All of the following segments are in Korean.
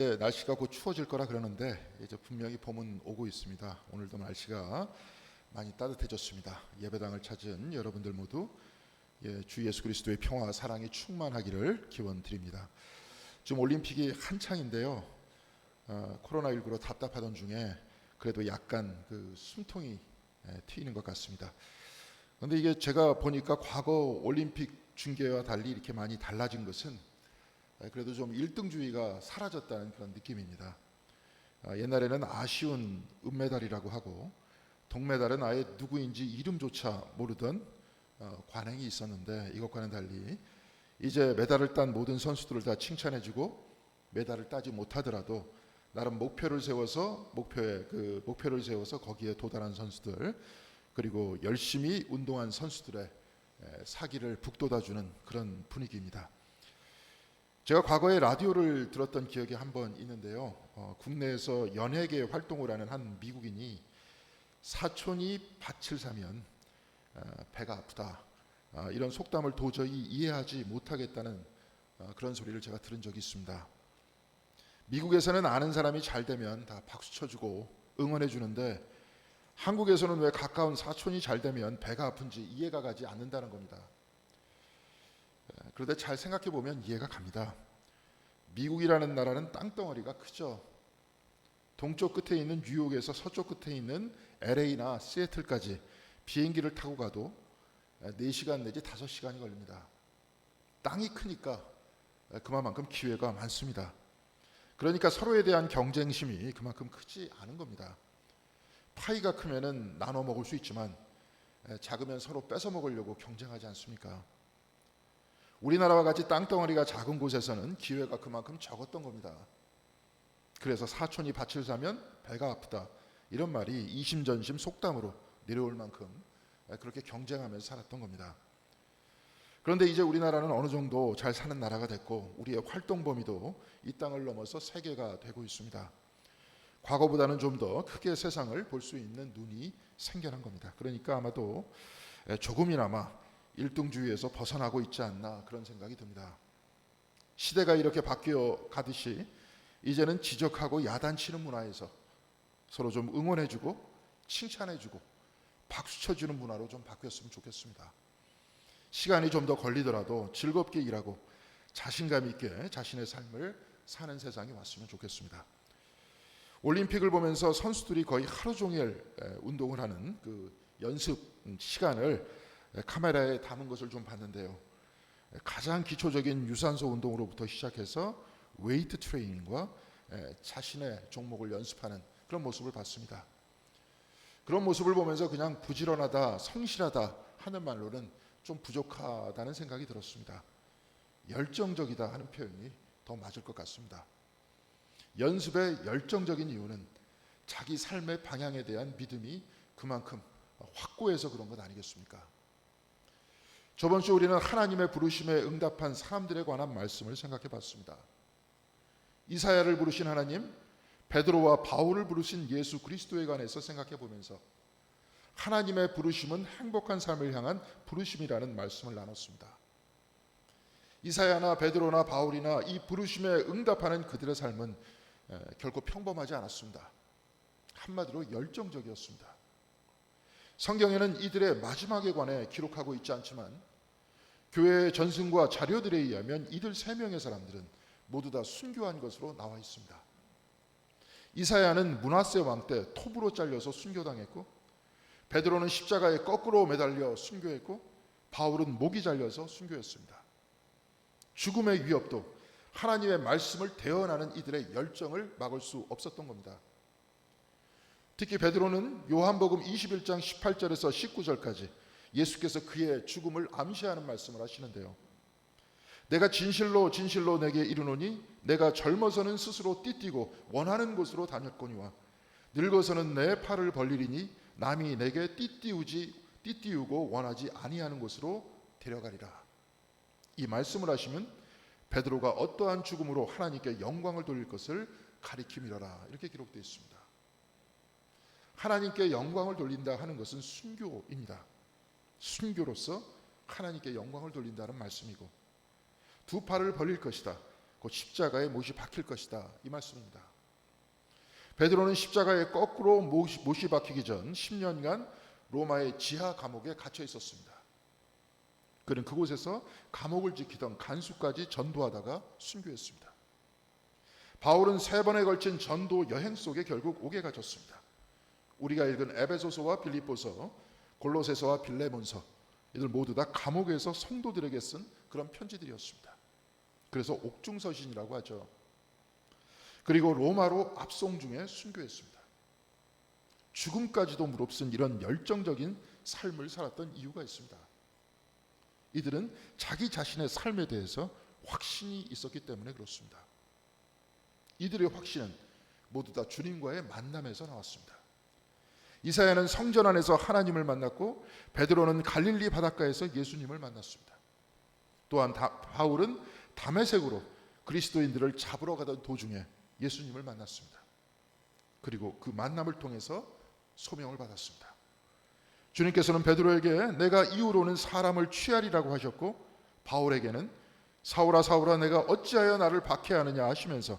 예, 날씨가 곧 추워질 거라 그러는데 이제 분명히 봄은 오고 있습니다. 오늘도 날씨가 많이 따뜻해졌습니다. 예배당을 찾은 여러분들 모두 예, 주 예수 그리스도의 평화 사랑이 충만하기를 기원 드립니다. 지금 올림픽이 한창인데요. 어, 코로나19로 답답하던 중에 그래도 약간 그 숨통이 예, 트이는 것 같습니다. 그런데 이게 제가 보니까 과거 올림픽 중계와 달리 이렇게 많이 달라진 것은 아, 그래도 좀 1등주의가 사라졌다는 그런 느낌입니다. 아, 옛날에는 아쉬운 은메달이라고 하고 동메달은 아예 누구인지 이름조차 모르던 어, 관행이 있었는데 이것과는 달리 이제 메달을 딴 모든 선수들을 다 칭찬해주고 메달을 따지 못하더라도 나름 목표를 세워서 목표에 그 목표를 세워서 거기에 도달한 선수들 그리고 열심히 운동한 선수들의 에, 사기를 북돋아주는 그런 분위기입니다. 제가 과거에 라디오를 들었던 기억이 한 번 있는데요. 어, 국내에서 연예계 활동을 하는 한 미국인이 사촌이 밭을 사면 어, 배가 아프다 어, 이런 속담을 도저히 이해하지 못하겠다는 어, 그런 소리를 제가 들은 적이 있습니다. 미국에서는 아는 사람이 잘 되면 다 박수 쳐주고 응원해 주는데 한국에서는 왜 가까운 사촌이 잘 되면 배가 아픈지 이해가 가지 않는다는 겁니다. 그런데 잘 생각해 보면 이해가 갑니다. 미국이라는 나라는 땅덩어리가 크죠. 동쪽 끝에 있는 뉴욕에서 서쪽 끝에 있는 LA나 시애틀까지 비행기를 타고 가도 4시간 내지 5시간이 걸립니다. 땅이 크니까 그만큼 기회가 많습니다. 그러니까 서로에 대한 경쟁심이 그만큼 크지 않은 겁니다. 파이가 크면은 나눠 먹을 수 있지만 작으면 서로 뺏어 먹으려고 경쟁하지 않습니까? 우리나라와 같이 땅덩어리가 작은 곳에서는 기회가 그만큼 적었던 겁니다. 그래서 사촌이 밭을 사면 배가 아프다. 이런 말이 이심전심 속담으로 내려올 만큼 그렇게 경쟁하면서 살았던 겁니다. 그런데 이제 우리나라는 어느 정도 잘 사는 나라가 됐고 우리의 활동 범위도 이 땅을 넘어서 세계가 되고 있습니다. 과거보다는 좀 더 크게 세상을 볼 수 있는 눈이 생겨난 겁니다. 그러니까 아마도 조금이나마 일등주의에서 벗어나고 있지 않나 그런 생각이 듭니다. 시대가 이렇게 바뀌어 가듯이 이제는 지적하고 야단치는 문화에서 서로 좀 응원해주고 칭찬해주고 박수 쳐주는 문화로 좀 바뀌었으면 좋겠습니다. 시간이 좀 더 걸리더라도 즐겁게 일하고 자신감 있게 자신의 삶을 사는 세상이 왔으면 좋겠습니다. 올림픽을 보면서 선수들이 거의 하루 종일 운동을 하는 그 연습 시간을 카메라에 담은 것을 좀 봤는데요. 가장 기초적인 유산소 운동으로부터 시작해서 웨이트 트레이닝과 자신의 종목을 연습하는 그런 모습을 봤습니다. 그런 모습을 보면서 그냥 부지런하다, 성실하다 하는 말로는 좀 부족하다는 생각이 들었습니다. 열정적이다 하는 표현이 더 맞을 것 같습니다. 연습의 열정적인 이유는 자기 삶의 방향에 대한 믿음이 그만큼 확고해서 그런 것 아니겠습니까? 저번 주 우리는 하나님의 부르심에 응답한 사람들에 관한 말씀을 생각해 봤습니다. 이사야를 부르신 하나님, 베드로와 바울을 부르신 예수 그리스도에 관해서 생각해 보면서 하나님의 부르심은 행복한 삶을 향한 부르심이라는 말씀을 나눴습니다. 이사야나 베드로나 바울이나 이 부르심에 응답하는 그들의 삶은 결코 평범하지 않았습니다. 한마디로 열정적이었습니다. 성경에는 이들의 마지막에 관해 기록하고 있지 않지만 교회의 전승과 자료들에 의하면 이들 세 명의 사람들은 모두 다 순교한 것으로 나와 있습니다. 이사야는 문하세 왕 때 톱으로 잘려서 순교당했고 베드로는 십자가에 거꾸로 매달려 순교했고 바울은 목이 잘려서 순교했습니다. 죽음의 위협도 하나님의 말씀을 대언하는 이들의 열정을 막을 수 없었던 겁니다. 특히 베드로는 요한복음 21장 18절에서 19절까지 예수께서 그의 죽음을 암시하는 말씀을 하시는데요. 내가 진실로 진실로 내게 이르노니 내가 젊어서는 스스로 띠띠고 원하는 곳으로 다녔거니와 늙어서는 내 팔을 벌리리니 남이 내게 띠띠우지 띠띠우고 원하지 아니하는 곳으로 데려가리라. 이 말씀을 하시면 베드로가 어떠한 죽음으로 하나님께 영광을 돌릴 것을 가리킴이라 이렇게 기록되어 있습니다. 하나님께 영광을 돌린다 하는 것은 순교입니다. 순교로서 하나님께 영광을 돌린다는 말씀이고 두 팔을 벌릴 것이다. 곧 십자가에 못이 박힐 것이다 이 말씀입니다. 베드로는 십자가에 거꾸로 못이, 못이 박히기 전 10년간 로마의 지하 감옥에 갇혀 있었습니다. 그는 그곳에서 감옥을 지키던 간수까지 전도하다가 순교했습니다. 바울은 세 번에 걸친 전도 여행 속에 결국 옥에 갇혔습니다. 우리가 읽은 에베소서와 빌립보서, 골로새서와 빌레몬서 이들 모두 다 감옥에서 성도들에게 쓴 그런 편지들이었습니다. 그래서 옥중서신이라고 하죠. 그리고 로마로 압송 중에 순교했습니다. 죽음까지도 무릅쓴 이런 열정적인 삶을 살았던 이유가 있습니다. 이들은 자기 자신의 삶에 대해서 확신이 있었기 때문에 그렇습니다. 이들의 확신은 모두 다 주님과의 만남에서 나왔습니다. 이사야는 성전 안에서 하나님을 만났고 베드로는 갈릴리 바닷가에서 예수님을 만났습니다. 또한 다, 바울은 담에색으로 그리스도인들을 잡으러 가던 도중에 예수님을 만났습니다. 그리고 그 만남을 통해서 소명을 받았습니다. 주님께서는 베드로에게 내가 이후로는 사람을 취하리라고 하셨고 바울에게는 사울아 사울아 내가 어찌하여 나를 박해하느냐 하시면서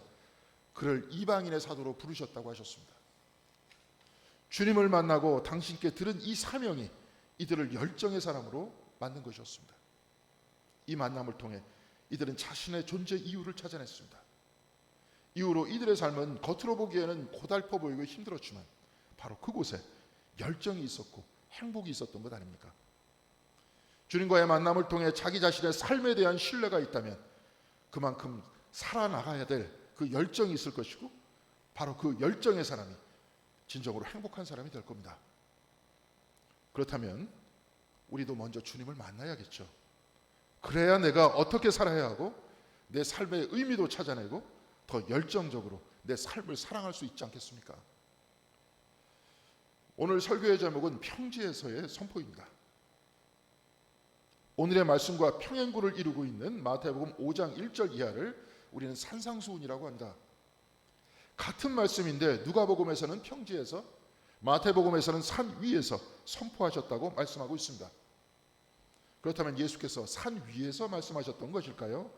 그를 이방인의 사도로 부르셨다고 하셨습니다. 주님을 만나고 당신께 들은 이 사명이 이들을 열정의 사람으로 만든 것이었습니다. 이 만남을 통해 이들은 자신의 존재 이유를 찾아냈습니다. 이후로 이들의 삶은 겉으로 보기에는 고달퍼 보이고 힘들었지만 바로 그곳에 열정이 있었고 행복이 있었던 것 아닙니까? 주님과의 만남을 통해 자기 자신의 삶에 대한 신뢰가 있다면 그만큼 살아나가야 될 그 열정이 있을 것이고 바로 그 열정의 사람이 진정으로 행복한 사람이 될 겁니다. 그렇다면 우리도 먼저 주님을 만나야겠죠. 그래야 내가 어떻게 살아야 하고 내 삶의 의미도 찾아내고 더 열정적으로 내 삶을 사랑할 수 있지 않겠습니까? 오늘 설교의 제목은 평지에서의 선포입니다. 오늘의 말씀과 평행구를 이루고 있는 마태복음 5장 1절 이하를 우리는 산상수훈이라고 한다. 같은 말씀인데 누가복음에서는 평지에서 마태복음에서는 산 위에서 선포하셨다고 말씀하고 있습니다. 그렇다면 예수께서 산 위에서 말씀하셨던 것일까요?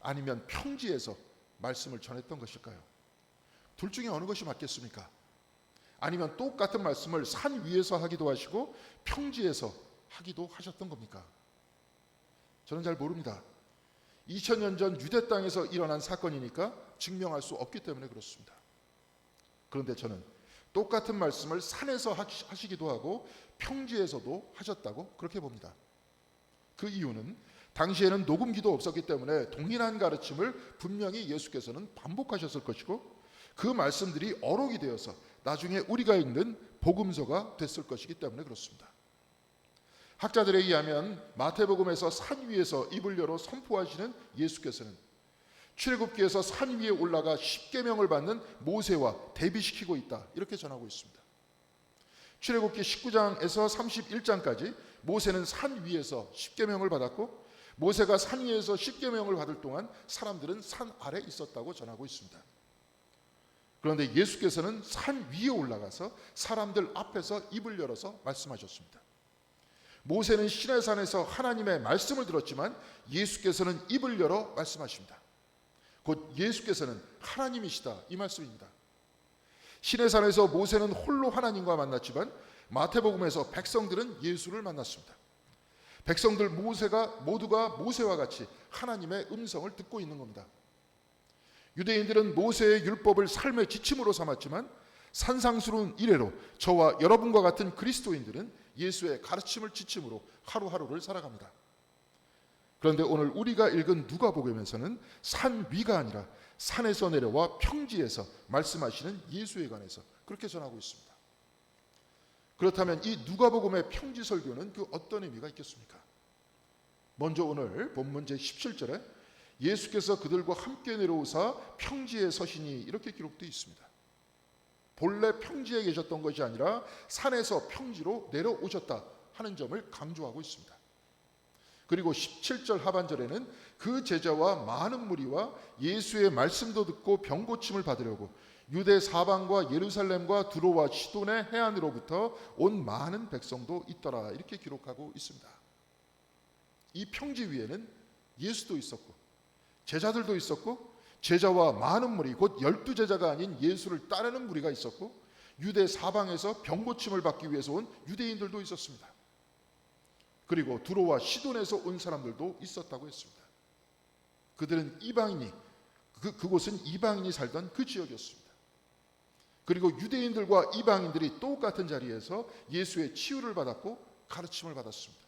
아니면 평지에서 말씀을 전했던 것일까요? 둘 중에 어느 것이 맞겠습니까? 아니면 똑같은 말씀을 산 위에서 하기도 하시고 평지에서 하기도 하셨던 겁니까? 저는 잘 모릅니다. 2000년 전 유대 땅에서 일어난 사건이니까 증명할 수 없기 때문에 그렇습니다. 그런데 저는 똑같은 말씀을 산에서 하시기도 하고 평지에서도 하셨다고 그렇게 봅니다. 그 이유는 당시에는 녹음기도 없었기 때문에 동일한 가르침을 분명히 예수께서는 반복하셨을 것이고 그 말씀들이 어록이 되어서 나중에 우리가 읽는 복음서가 됐을 것이기 때문에 그렇습니다. 학자들에 의하면 마태복음에서 산 위에서 입을 열어 선포하시는 예수께서는 출애굽기에서 산 위에 올라가 십계명을 받는 모세와 대비시키고 있다. 이렇게 전하고 있습니다. 출애굽기 19장에서 31장까지 모세는 산 위에서 십계명을 받았고 모세가 산 위에서 십계명을 받을 동안 사람들은 산 아래 있었다고 전하고 있습니다. 그런데 예수께서는 산 위에 올라가서 사람들 앞에서 입을 열어서 말씀하셨습니다. 모세는 시내산에서 하나님의 말씀을 들었지만 예수께서는 입을 열어 말씀하십니다. 곧 예수께서는 하나님이시다 이 말씀입니다. 시내산에서 모세는 홀로 하나님과 만났지만 마태복음에서 백성들은 예수를 만났습니다. 백성들 모세가 모두가 모세와 같이 하나님의 음성을 듣고 있는 겁니다. 유대인들은 모세의 율법을 삶의 지침으로 삼았지만 산상스러운 이래로 저와 여러분과 같은 그리스도인들은 예수의 가르침을 지침으로 하루하루를 살아갑니다. 그런데 오늘 우리가 읽은 누가복음에서는 산 위가 아니라 산에서 내려와 평지에서 말씀하시는 예수에 관해서 그렇게 전하고 있습니다. 그렇다면 이 누가복음의 평지 설교는 그 어떤 의미가 있겠습니까? 먼저 오늘 본문 제 17절에 예수께서 그들과 함께 내려오사 평지에 서시니 이렇게 기록되어 있습니다. 본래 평지에 계셨던 것이 아니라 산에서 평지로 내려오셨다 하는 점을 강조하고 있습니다. 그리고 17절 하반절에는 그 제자와 많은 무리와 예수의 말씀도 듣고 병 고침을 받으려고 유대 사방과 예루살렘과 두로와 시돈의 해안으로부터 온 많은 백성도 있더라 이렇게 기록하고 있습니다. 이 평지 위에는 예수도 있었고 제자들도 있었고 제자와 많은 무리 곧 열두 제자가 아닌 예수를 따르는 무리가 있었고 유대 사방에서 병 고침을 받기 위해서 온 유대인들도 있었습니다. 그리고 두로와 시돈에서 온 사람들도 있었다고 했습니다. 그들은 이방인이 그, 그곳은 이방인이 살던 그 지역이었습니다. 그리고 유대인들과 이방인들이 똑같은 자리에서 예수의 치유를 받았고 가르침을 받았습니다.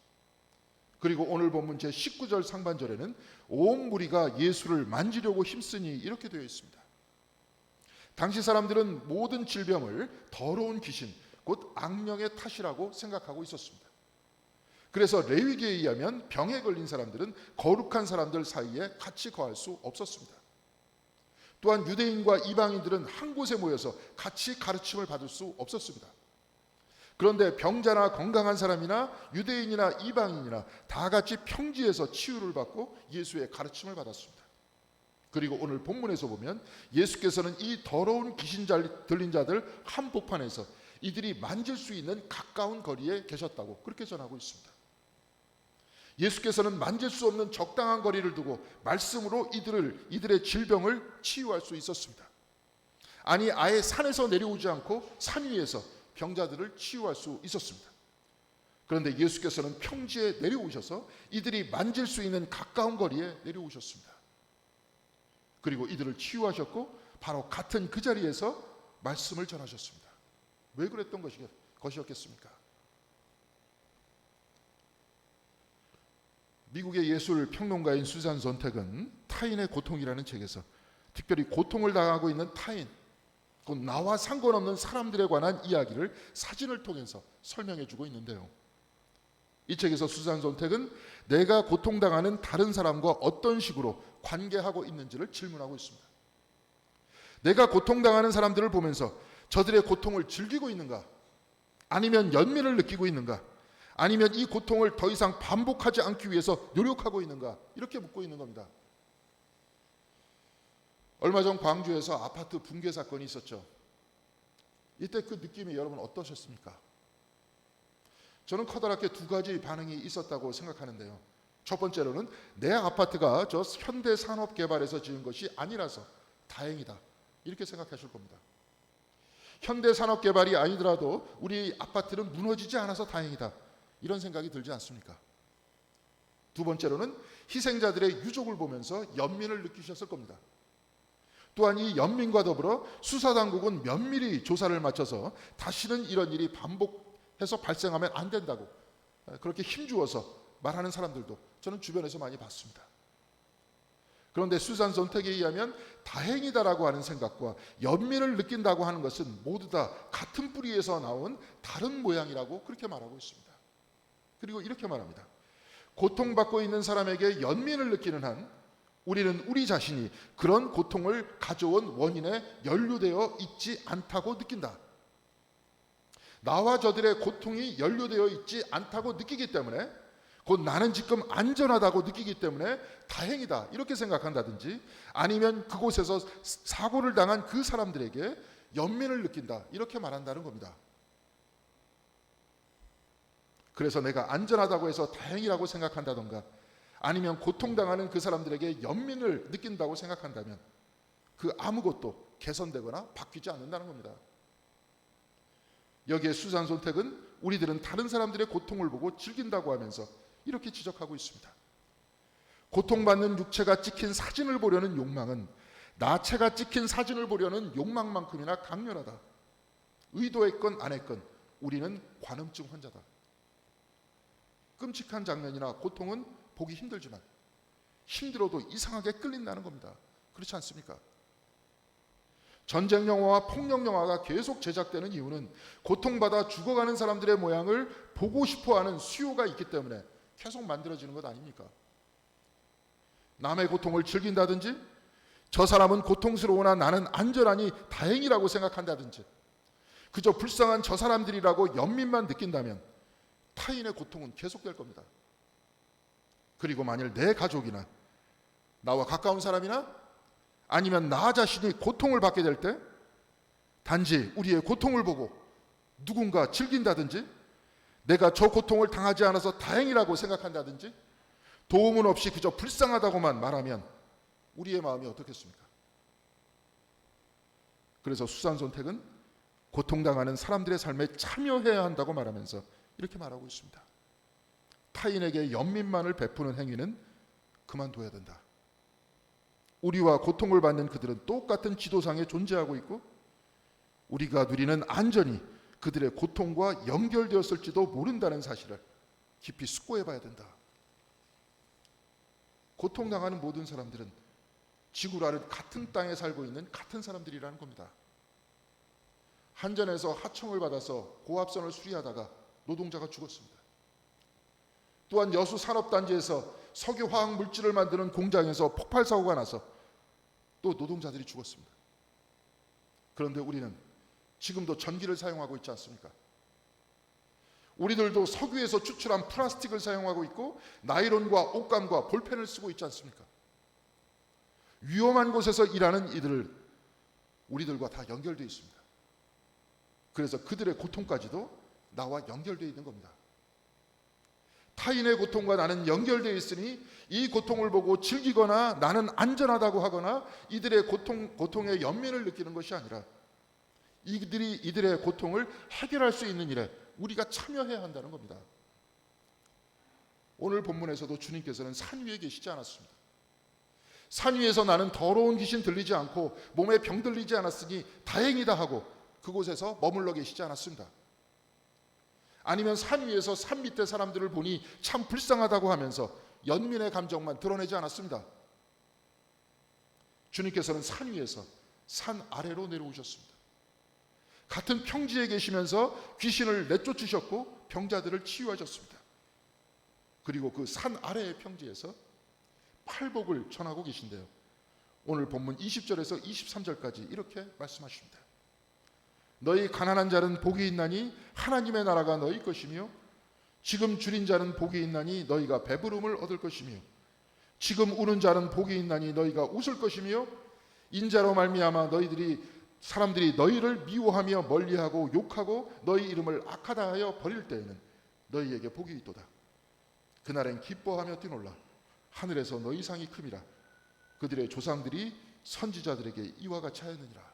그리고 오늘 본문 제 19절 상반절에는 온 무리가 예수를 만지려고 힘쓰니 이렇게 되어 있습니다. 당시 사람들은 모든 질병을 더러운 귀신, 곧 악령의 탓이라고 생각하고 있었습니다. 그래서 레위기에 의하면 병에 걸린 사람들은 거룩한 사람들 사이에 같이 거할 수 없었습니다. 또한 유대인과 이방인들은 한 곳에 모여서 같이 가르침을 받을 수 없었습니다. 그런데 병자나 건강한 사람이나 유대인이나 이방인이나 다 같이 평지에서 치유를 받고 예수의 가르침을 받았습니다. 그리고 오늘 본문에서 보면 예수께서는 이 더러운 귀신 잘 들린 자들 한복판에서 이들이 만질 수 있는 가까운 거리에 계셨다고 그렇게 전하고 있습니다. 예수께서는 만질 수 없는 적당한 거리를 두고 말씀으로 이들을 이들의 질병을 치유할 수 있었습니다. 아니 아예 산에서 내려오지 않고 산 위에서 병자들을 치유할 수 있었습니다. 그런데 예수께서는 평지에 내려오셔서 이들이 만질 수 있는 가까운 거리에 내려오셨습니다. 그리고 이들을 치유하셨고 바로 같은 그 자리에서 말씀을 전하셨습니다. 왜 그랬던 것이, 것이었겠습니까? 미국의 예술 평론가인 수잔 선택은 타인의 고통이라는 책에서 특별히 고통을 당하고 있는 타인, 곧 나와 상관없는 사람들에 관한 이야기를 사진을 통해서 설명해 주고 있는데요. 이 책에서 수잔 선택은 내가 고통당하는 다른 사람과 어떤 식으로 관계하고 있는지를 질문하고 있습니다. 내가 고통당하는 사람들을 보면서 저들의 고통을 즐기고 있는가? 아니면 연민을 느끼고 있는가? 아니면 이 고통을 더 이상 반복하지 않기 위해서 노력하고 있는가? 이렇게 묻고 있는 겁니다. 얼마 전 광주에서 아파트 붕괴 사건이 있었죠. 이때 그 느낌이 여러분 어떠셨습니까? 저는 커다랗게 두 가지 반응이 있었다고 생각하는데요. 첫 번째로는 내 아파트가 저 현대 산업 개발에서 지은 것이 아니라서 다행이다. 이렇게 생각하실 겁니다. 현대 산업 개발이 아니더라도 우리 아파트는 무너지지 않아서 다행이다. 이런 생각이 들지 않습니까? 두 번째로는 희생자들의 유족을 보면서 연민을 느끼셨을 겁니다. 또한 이 연민과 더불어 수사당국은 면밀히 조사를 마쳐서 다시는 이런 일이 반복해서 발생하면 안 된다고 그렇게 힘주어서 말하는 사람들도 저는 주변에서 많이 봤습니다. 그런데 수산 선택에 의하면 다행이다라고 하는 생각과 연민을 느낀다고 하는 것은 모두 다 같은 뿌리에서 나온 다른 모양이라고 그렇게 말하고 있습니다. 그리고 이렇게 말합니다. 고통받고 있는 사람에게 연민을 느끼는 한 우리는 우리 자신이 그런 고통을 가져온 원인에 연루되어 있지 않다고 느낀다. 나와 저들의 고통이 연루되어 있지 않다고 느끼기 때문에 곧 나는 지금 안전하다고 느끼기 때문에 다행이다 이렇게 생각한다든지 아니면 그곳에서 사고를 당한 그 사람들에게 연민을 느낀다 이렇게 말한다는 겁니다. 그래서 내가 안전하다고 해서 다행이라고 생각한다던가 아니면 고통당하는 그 사람들에게 연민을 느낀다고 생각한다면 그 아무것도 개선되거나 바뀌지 않는다는 겁니다. 여기에 수산 손택은 우리들은 다른 사람들의 고통을 보고 즐긴다고 하면서 이렇게 지적하고 있습니다. 고통받는 육체가 찍힌 사진을 보려는 욕망은 나체가 찍힌 사진을 보려는 욕망만큼이나 강렬하다. 의도했건 안 했건 우리는 관음증 환자다. 끔찍한 장면이나 고통은 보기 힘들지만 힘들어도 이상하게 끌린다는 겁니다. 그렇지 않습니까? 전쟁 영화와 폭력 영화가 계속 제작되는 이유는 고통받아 죽어가는 사람들의 모양을 보고 싶어 하는 수요가 있기 때문에 계속 만들어지는 것 아닙니까? 남의 고통을 즐긴다든지 저 사람은 고통스러우나 나는 안전하니 다행이라고 생각한다든지 그저 불쌍한 저 사람들이라고 연민만 느낀다면 타인의 고통은 계속될 겁니다. 그리고 만일 내 가족이나 나와 가까운 사람이나 아니면 나 자신이 고통을 받게 될 때 단지 우리의 고통을 보고 누군가 즐긴다든지 내가 저 고통을 당하지 않아서 다행이라고 생각한다든지 도움은 없이 그저 불쌍하다고만 말하면 우리의 마음이 어떻겠습니까? 그래서 수산 손택은 고통당하는 사람들의 삶에 참여해야 한다고 말하면서 이렇게 말하고 있습니다. 타인에게 연민만을 베푸는 행위는 그만둬야 된다. 우리와 고통을 받는 그들은 똑같은 지도상에 존재하고 있고 우리가 누리는 안전이 그들의 고통과 연결되었을지도 모른다는 사실을 깊이 숙고해 봐야 된다. 고통당하는 모든 사람들은 지구라는 같은 땅에 살고 있는 같은 사람들이라는 겁니다. 한전에서 하청을 받아서 고압선을 수리하다가 노동자가 죽었습니다. 또한 여수 산업단지에서 석유 화학 물질을 만드는 공장에서 폭발 사고가 나서 또 노동자들이 죽었습니다. 그런데 우리는 지금도 전기를 사용하고 있지 않습니까? 우리들도 석유에서 추출한 플라스틱을 사용하고 있고 나이론과 옷감과 볼펜을 쓰고 있지 않습니까? 위험한 곳에서 일하는 이들을 우리들과 다 연결되어 있습니다. 그래서 그들의 고통까지도 나와 연결되어 있는 겁니다. 타인의 고통과 나는 연결되어 있으니 이 고통을 보고 즐기거나 나는 안전하다고 하거나 이들의 고통 고통의 연민을 느끼는 것이 아니라 이들이 이들의 고통을 해결할 수 있는 일에 우리가 참여해야 한다는 겁니다. 오늘 본문에서도 주님께서는 산 위에 계시지 않았습니다. 산 위에서 나는 더러운 귀신 들리지 않고 몸에 병 들리지 않았으니 다행이다 하고 그곳에서 머물러 계시지 않았습니다. 아니면 산 위에서 산 밑에 사람들을 보니 참 불쌍하다고 하면서 연민의 감정만 드러내지 않았습니다. 주님께서는 산 위에서 산 아래로 내려오셨습니다. 같은 평지에 계시면서 귀신을 내쫓으셨고 병자들을 치유하셨습니다. 그리고 그 산 아래의 평지에서 팔복을 전하고 계신데요. 오늘 본문 20절에서 23절까지 이렇게 말씀하십니다. 너희 가난한 자는 복이 있나니 하나님의 나라가 너희 것이며 지금 줄인 자는 복이 있나니 너희가 배부름을 얻을 것이며 지금 우는 자는 복이 있나니 너희가 웃을 것이며 인자로 말미암아 너희들이 사람들이 너희를 미워하며 멀리하고 욕하고 너희 이름을 악하다 하여 버릴 때에는 너희에게 복이 있도다. 그날엔 기뻐하며 뛰놀라 하늘에서 너희 상이 큼이라 그들의 조상들이 선지자들에게 이와 같이 하였느니라.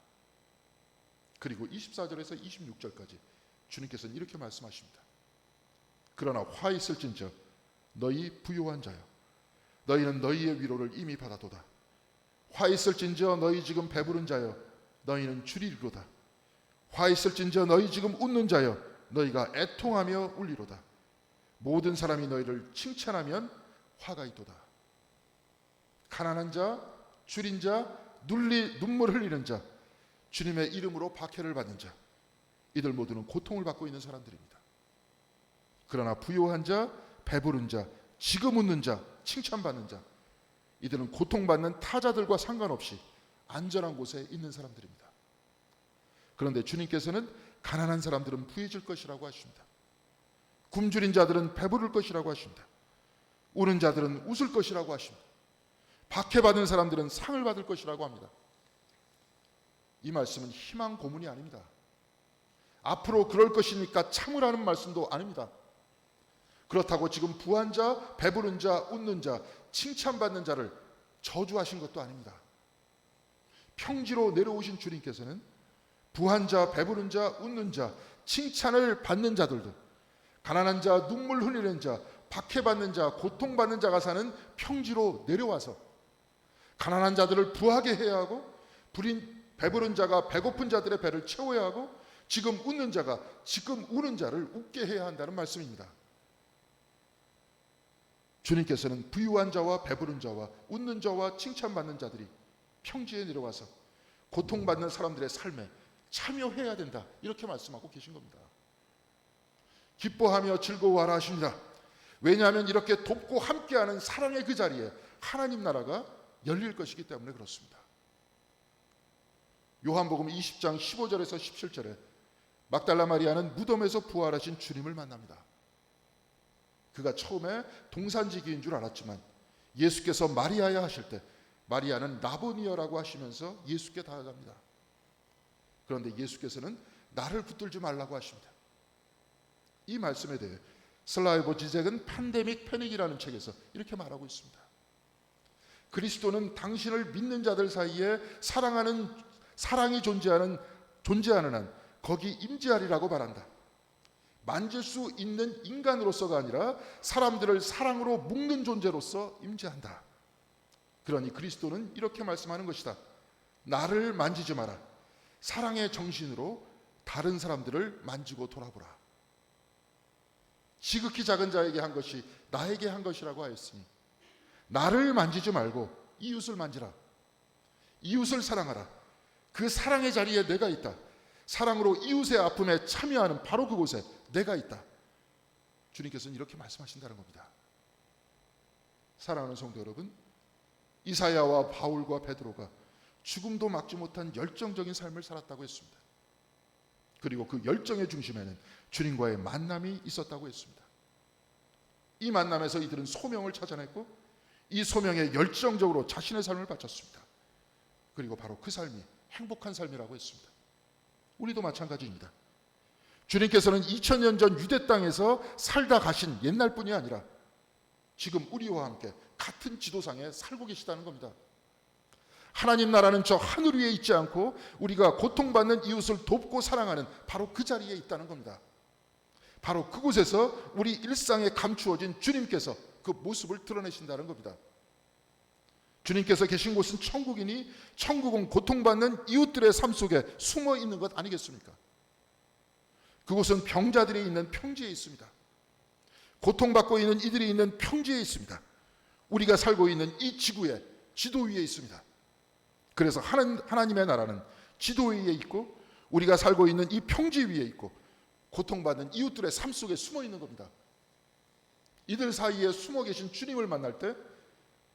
그리고 24절에서 26절까지 주님께서는 이렇게 말씀하십니다. 그러나 화 있을진저 너희 부요한 자여 너희는 너희의 위로를 이미 받아도다. 화 있을진저 너희 지금 배부른 자여 너희는 줄이리로다. 화 있을진저 너희 지금 웃는 자여 너희가 애통하며 울리로다. 모든 사람이 너희를 칭찬하면 화가 있도다. 가난한 자, 줄인 자, 눈물 흘리는 자, 주님의 이름으로 박해를 받는 자, 이들 모두는 고통을 받고 있는 사람들입니다. 그러나 부요한 자, 배부른 자, 지금 웃는 자, 칭찬받는 자, 이들은 고통받는 타자들과 상관없이 안전한 곳에 있는 사람들입니다. 그런데 주님께서는 가난한 사람들은 부해질 것이라고 하십니다. 굶주린 자들은 배부를 것이라고 하십니다. 우는 자들은 웃을 것이라고 하십니다. 박해받은 사람들은 상을 받을 것이라고 합니다. 이 말씀은 희망 고문이 아닙니다. 앞으로 그럴 것이니까 참으라는 말씀도 아닙니다. 그렇다고 지금 부한 자, 배부른 자, 웃는 자, 칭찬받는 자를 저주하신 것도 아닙니다. 평지로 내려오신 주님께서는 부한 자, 배부른 자, 웃는 자, 칭찬을 받는 자들도 가난한 자, 눈물 흘리는 자, 박해받는 자, 고통받는 자가 사는 평지로 내려와서 가난한 자들을 부하게 해야 하고 배부른 자가 배고픈 자들의 배를 채워야 하고 지금 웃는 자가 지금 우는 자를 웃게 해야 한다는 말씀입니다. 주님께서는 부유한 자와 배부른 자와 웃는 자와 칭찬받는 자들이 평지에 내려와서 고통받는 사람들의 삶에 참여해야 된다. 이렇게 말씀하고 계신 겁니다. 기뻐하며 즐거워하라 하십니다. 왜냐하면 이렇게 돕고 함께하는 사랑의 그 자리에 하나님 나라가 열릴 것이기 때문에 그렇습니다. 요한복음 20장 15절에서 17절에 막달라 마리아는 무덤에서 부활하신 주님을 만납니다. 그가 처음에 동산지기인 줄 알았지만 예수께서 마리아야 하실 때 마리아는 라보니어라고 하시면서 예수께 다가갑니다. 그런데 예수께서는 나를 붙들지 말라고 하십니다. 이 말씀에 대해 슬라이버 지잭은 팬데믹 패닉이라는 책에서 이렇게 말하고 있습니다. 그리스도는 당신을 믿는 자들 사이에 사랑하는 사랑이 존재하는 존재하는 한 거기 임재하리라고 말한다. 만질 수 있는 인간으로서가 아니라 사람들을 사랑으로 묶는 존재로서 임재한다. 그러니 그리스도는 이렇게 말씀하는 것이다. 나를 만지지 마라. 사랑의 정신으로 다른 사람들을 만지고 돌아보라. 지극히 작은 자에게 한 것이 나에게 한 것이라고 하였으니 나를 만지지 말고 이웃을 만지라. 이웃을 사랑하라. 그 사랑의 자리에 내가 있다. 사랑으로 이웃의 아픔에 참여하는 바로 그곳에 내가 있다. 주님께서는 이렇게 말씀하신다는 겁니다. 사랑하는 성도 여러분, 이사야와 바울과 베드로가 죽음도 막지 못한 열정적인 삶을 살았다고 했습니다. 그리고 그 열정의 중심에는 주님과의 만남이 있었다고 했습니다. 이 만남에서 이들은 소명을 찾아냈고 이 소명에 열정적으로 자신의 삶을 바쳤습니다. 그리고 바로 그 삶이 행복한 삶이라고 했습니다. 우리도 마찬가지입니다. 주님께서는 2000년 전 유대 땅에서 살다 가신 옛날 뿐이 아니라 지금 우리와 함께 같은 지도상에 살고 계시다는 겁니다. 하나님 나라는 저 하늘 위에 있지 않고 우리가 고통받는 이웃을 돕고 사랑하는 바로 그 자리에 있다는 겁니다. 바로 그곳에서 우리 일상에 감추어진 주님께서 그 모습을 드러내신다는 겁니다. 주님께서 계신 곳은 천국이니 천국은 고통받는 이웃들의 삶 속에 숨어 있는 것 아니겠습니까? 그곳은 병자들이 있는 평지에 있습니다. 고통받고 있는 이들이 있는 평지에 있습니다. 우리가 살고 있는 이 지구의 지도 위에 있습니다. 그래서 하나 님의 나라는 지도 위에 있고 우리가 살고 있는 이 평지 위에 있고 고통받는 이웃들의 삶 속에 숨어 있는 겁니다. 이들 사이에 숨어 계신 주님을 만날 때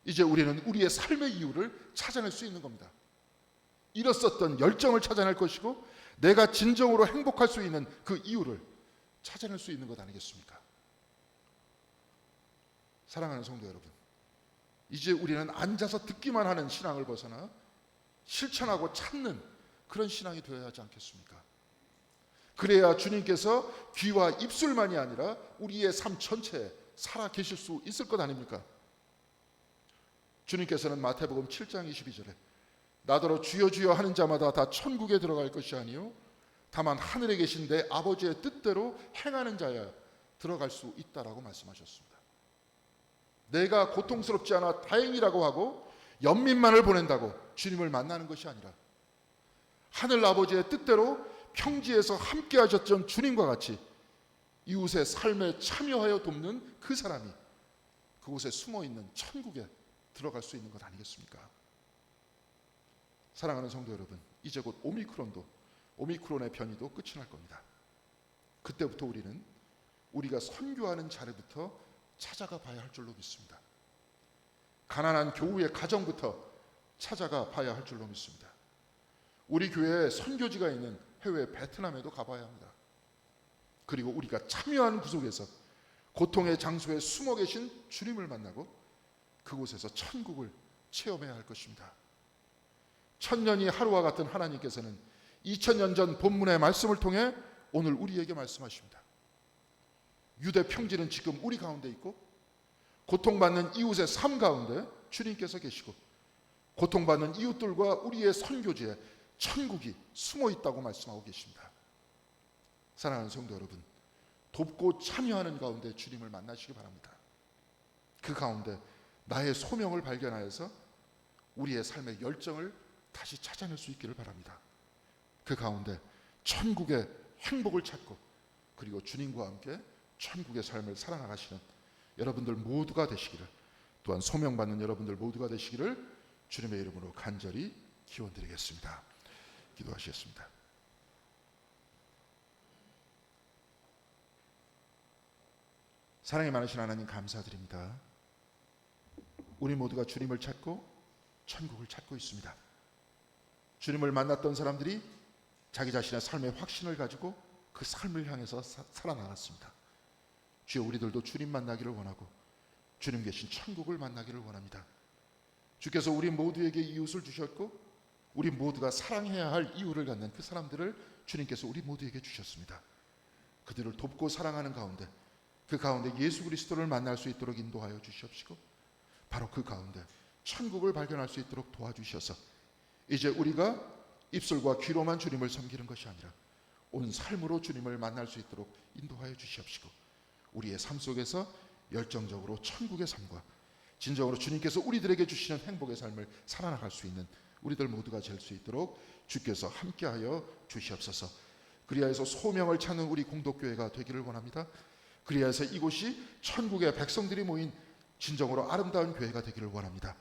이제 우리는 우리의 삶의 이유를 찾아낼 수 있는 겁니다. 잃었었던 열정을 찾아낼 것이고 내가 진정으로 행복할 수 있는 그 이유를 찾아낼 수 있는 것 아니겠습니까? 사랑하는 성도 여러분, 이제 우리는 앉아서 듣기만 하는 신앙을 벗어나 실천하고 찾는 그런 신앙이 되어야 하지 않겠습니까? 그래야 주님께서 귀와 입술만이 아니라 우리의 삶 전체에 살아 계실 수 있을 것 아닙니까? 주님께서는 마태복음 7장 22절에 나더러 주여 주여 하는 자마다 다 천국에 들어갈 것이 아니요 다만 하늘에 계신 내 아버지의 뜻대로 행하는 자야 들어갈 수 있다라고 말씀하셨습니다. 내가 고통스럽지 않아 다행이라고 하고 연민만을 보낸다고 주님을 만나는 것이 아니라 하늘 아버지의 뜻대로 평지에서 함께 하셨던 주님과 같이 이웃의 삶에 참여하여 돕는 그 사람이 그곳에 숨어 있는 천국에 들어갈 수 있는 것 아니겠습니까? 사랑하는 성도 여러분, 이제 곧 오미크론도 오미크론의 변이도 끝이 날 겁니다. 그때부터 우리는 우리가 선교하는 자리부터 찾아가 봐야 할 줄로 믿습니다. 가난한 교우의 가정부터 찾아가 봐야 할 줄로 믿습니다. 우리 교회에 선교지가 있는 해외 베트남에도 가봐야 합니다. 그리고 우리가 참여하는 구속에서 고통의 장소에 숨어 계신 주님을 만나고 그곳에서 천국을 체험해야 할 것입니다. 천년이 하루와 같은 하나님께서는 2000년 전 본문의 말씀을 통해 오늘 우리에게 말씀하십니다. 유대 평지는 지금 우리 가운데 있고 고통받는 이웃의 삶 가운데 주님께서 계시고 고통받는 이웃들과 우리의 선교지에 천국이 숨어 있다고 말씀하고 계십니다. 사랑하는 성도 여러분, 돕고 참여하는 가운데 주님을 만나시기 바랍니다. 그 가운데 나의 소명을 발견하여서 우리의 삶의 열정을 다시 찾아낼 수 있기를 바랍니다. 그 가운데 천국의 행복을 찾고 그리고 주님과 함께 천국의 삶을 살아나가시는 여러분들 모두가 되시기를 또한 소명받는 여러분들 모두가 되시기를 주님의 이름으로 간절히 기원드리겠습니다. 기도하시겠습니다. 사랑이 많으신 하나님 감사드립니다. 우리 모두가 주님을 찾고 천국을 찾고 있습니다. 주님을 만났던 사람들이 자기 자신의 삶의 확신을 가지고 그 삶을 향해서 사, 살아나갔습니다. 주여 우리들도 주님 만나기를 원하고 주님 계신 천국을 만나기를 원합니다. 주께서 우리 모두에게 이웃을 주셨고 우리 모두가 사랑해야 할 이유를 갖는 그 사람들을 주님께서 우리 모두에게 주셨습니다. 그들을 돕고 사랑하는 가운데 그 가운데 예수 그리스도를 만날 수 있도록 인도하여 주시옵시고 바로 그 가운데 천국을 발견할 수 있도록 도와주셔서 이제 우리가 입술과 귀로만 주님을 섬기는 것이 아니라 온 삶으로 주님을 만날 수 있도록 인도하여 주시옵시고 우리의 삶 속에서 열정적으로 천국의 삶과 진정으로 주님께서 우리들에게 주시는 행복의 삶을 살아나갈 수 있는 우리들 모두가 될 수 있도록 주께서 함께하여 주시옵소서. 그리하여서 소명을 찾는 우리 공덕교회가 되기를 원합니다. 그리하여서 이곳이 천국의 백성들이 모인 진정으로 아름다운 교회가 되기를 원합니다.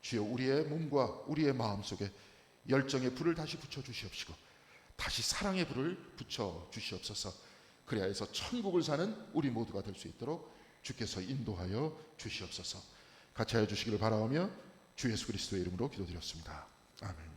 주여 우리의 몸과 우리의 마음 속에 열정의 불을 다시 붙여 주시옵시고 다시 사랑의 불을 붙여 주시옵소서. 그리하여서 천국을 사는 우리 모두가 될 수 있도록 주께서 인도하여 주시옵소서. 같이 하여 주시기를 바라오며 주 예수 그리스도의 이름으로 기도드렸습니다. 아멘.